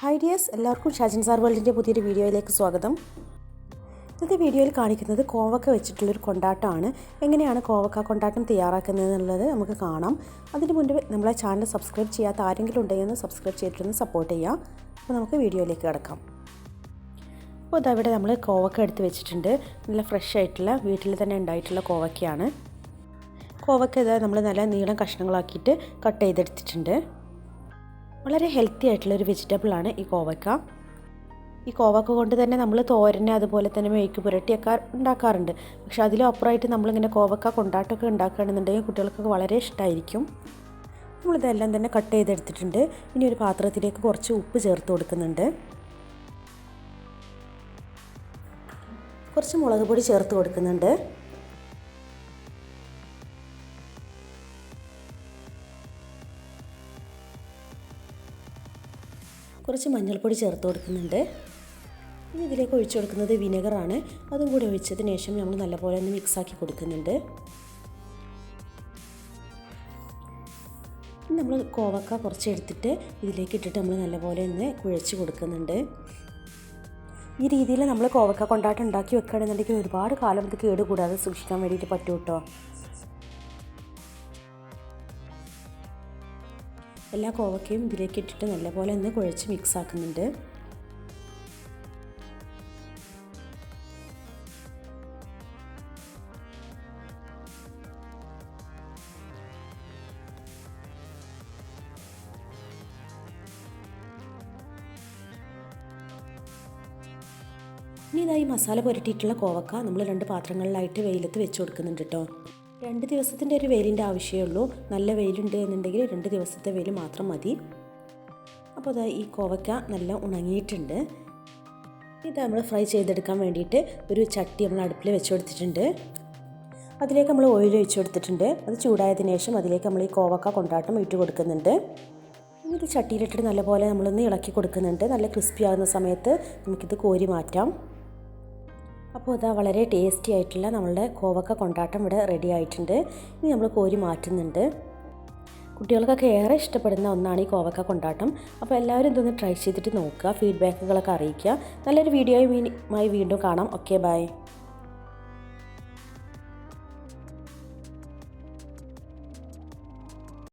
Hi dears എല്ലാവർക്കും Shajan sir വേൾഡിന്റെ പുതിയൊരു വീഡിയോയിലേക്ക് സ്വാഗതം. ഇന്നത്തെ വീഡിയോയിൽ കാണിക്കുന്നത് കോവക്ക വെച്ചിട്ടുള്ളൊരു കൊണ്ടാട്ടമാണ്. എങ്ങനെയാണ് കോവക്ക കൊണ്ടാട്ടം തയ്യാറാക്കുന്നത് എന്നുള്ളത് നമുക്ക് കാണാം. അതിന് മുൻപ് നമ്മളെ ചാനൽ സബ്സ്ക്രൈബ് ചെയ്യാത്ത ആരെങ്കിലും ഉണ്ടെങ്കിൽ ഒന്ന് സബ്സ്ക്രൈബ് ചെയ്തിട്ടൊന്ന് സപ്പോർട്ട് ചെയ്യാം അപ്പോൾ നമുക്ക് വീഡിയോയിലേക്ക് കിടക്കാം. അപ്പോൾ അതവിടെ നമ്മൾ കോവക്ക എടുത്ത് വെച്ചിട്ടുണ്ട്. നല്ല ഫ്രഷ് ആയിട്ടുള്ള വീട്ടിൽ തന്നെ ഉണ്ടായിട്ടുള്ള കോവക്കയാണ്. കോവക്ക ഇതാ നമ്മൾ നല്ല നീളം കഷ്ണങ്ങളാക്കിയിട്ട് കട്ട് ചെയ്തെടുത്തിട്ടുണ്ട്. വളരെ ഹെൽത്തി ആയിട്ടുള്ളൊരു വെജിറ്റബിളാണ് ഈ കോവക്ക. ഈ കോവക്ക കൊണ്ട് തന്നെ നമ്മൾ തോരനെ അതുപോലെ തന്നെ മെഴുക്ക് പുരട്ടിയൊക്കെ ഉണ്ടാക്കാറുണ്ട്. പക്ഷെ അതിലും അപ്പുറമായിട്ട് നമ്മളിങ്ങനെ കോവക്ക കൊണ്ടാട്ടമൊക്കെ ഉണ്ടാക്കുകയാണെന്നുണ്ടെങ്കിൽ കുട്ടികൾക്കൊക്കെ വളരെ ഇഷ്ടമായിരിക്കും നമ്മളിതെല്ലാം തന്നെ കട്ട് ചെയ്തെടുത്തിട്ടുണ്ട്. ഇനി ഒരു പാത്രത്തിലേക്ക് കുറച്ച് ഉപ്പ് ചേർത്ത് കൊടുക്കുന്നുണ്ട്. കുറച്ച് മുളക് പൊടി ചേർത്ത് കൊടുക്കുന്നുണ്ട്. കുറച്ച് മഞ്ഞൾപ്പൊടി ചേർത്ത് കൊടുക്കുന്നുണ്ട്. ഇനി ഇതിലേക്ക് ഒഴിച്ചു കൊടുക്കുന്നത് വിനെഗറാണ്. അതും കൂടി ഒഴിച്ചതിന് ശേഷം നമ്മൾ നല്ലപോലെ ഒന്ന് മിക്സാക്കി കൊടുക്കുന്നുണ്ട്. നമ്മൾ കോവക്ക കുറച്ച് എടുത്തിട്ട് ഇതിലേക്ക് ഇട്ടിട്ട് നമ്മൾ നല്ലപോലെ ഒന്ന് കുഴച്ച് കൊടുക്കുന്നുണ്ട്. ഈ രീതിയിൽ നമ്മൾ കോവക്ക കൊണ്ടാട്ടം ഉണ്ടാക്കി വെക്കുകയാണെന്നുണ്ടെങ്കിൽ ഒരുപാട് കാലം ഇത് കേടുകൂടാതെ സൂക്ഷിക്കാൻ വേണ്ടിയിട്ട് പറ്റൂട്ടോ എല്ലാ കോവക്കയും ഇതിലേക്ക് ഇട്ടിട്ട് നല്ലപോലെ ഒന്ന് കുഴച്ച് മിക്സ് ആക്കുന്നുണ്ട്. ഇനി ഇതായി മസാല പുരട്ടിയിട്ടുള്ള കോവക്ക നമ്മൾ രണ്ട് പാത്രങ്ങളിലായിട്ട് വെയിലത്ത് വെച്ച് കൊടുക്കുന്നുണ്ട് കേട്ടോ രണ്ട് ദിവസത്തിന്റെ ഒരു വെയിലിന്റെ ആവശ്യമേ ഉള്ളൂ. നല്ല വെയിലുണ്ട് എന്നുണ്ടെങ്കിൽ രണ്ട് ദിവസത്തെ വെയിൽ മാത്രം മതി. അപ്പോൾ അതാ ഈ കോവയ്ക്ക നല്ല ഉണങ്ങിയിട്ടുണ്ട്. ഇത് നമ്മൾ ഫ്രൈ ചെയ്തെടുക്കാൻ വേണ്ടിയിട്ട് ഒരു ചട്ടി നമ്മൾ അടുപ്പിൽ വെച്ച് കൊടുത്തിട്ടുണ്ട് അതിലേക്ക് നമ്മൾ ഓയിൽ ഒഴിച്ച് കൊടുത്തിട്ടുണ്ട് അത് ചൂടായതിനു ശേഷം അതിലേക്ക് നമ്മൾ ഈ കോവക്ക കൊണ്ടാട്ടം ഇട്ട് കൊടുക്കുന്നുണ്ട്. ഇത് ചട്ടിയിലിട്ടിട്ട് നല്ലപോലെ നമ്മളൊന്ന് ഇളക്കി കൊടുക്കുന്നുണ്ട്. നല്ല ക്രിസ്പി ആകുന്ന സമയത്ത് നമുക്കിത് കോരി മാറ്റാം. അപ്പോൾ ഇതാ വളരെ ടേസ്റ്റി ആയിട്ടുള്ള നമ്മളുടെ കോവക്ക കൊണ്ടാട്ടം ഇവിടെ റെഡി ആയിട്ടുണ്ട്. ഇനി നമ്മൾ കോരി മാറ്റുന്നുണ്ട്. കുട്ടികൾക്കൊക്കെ ഏറെ ഇഷ്ടപ്പെടുന്ന ഒന്നാണ് ഈ കോവക്ക കൊണ്ടാട്ടം. അപ്പോൾ എല്ലാവരും ഇതൊന്ന് ട്രൈ ചെയ്തിട്ട് നോക്കുക ഫീഡ്ബാക്കുകളൊക്കെ അറിയിക്കുക. നല്ലൊരു വീഡിയോയുമായി വീണ്ടും കാണാം. Okay bye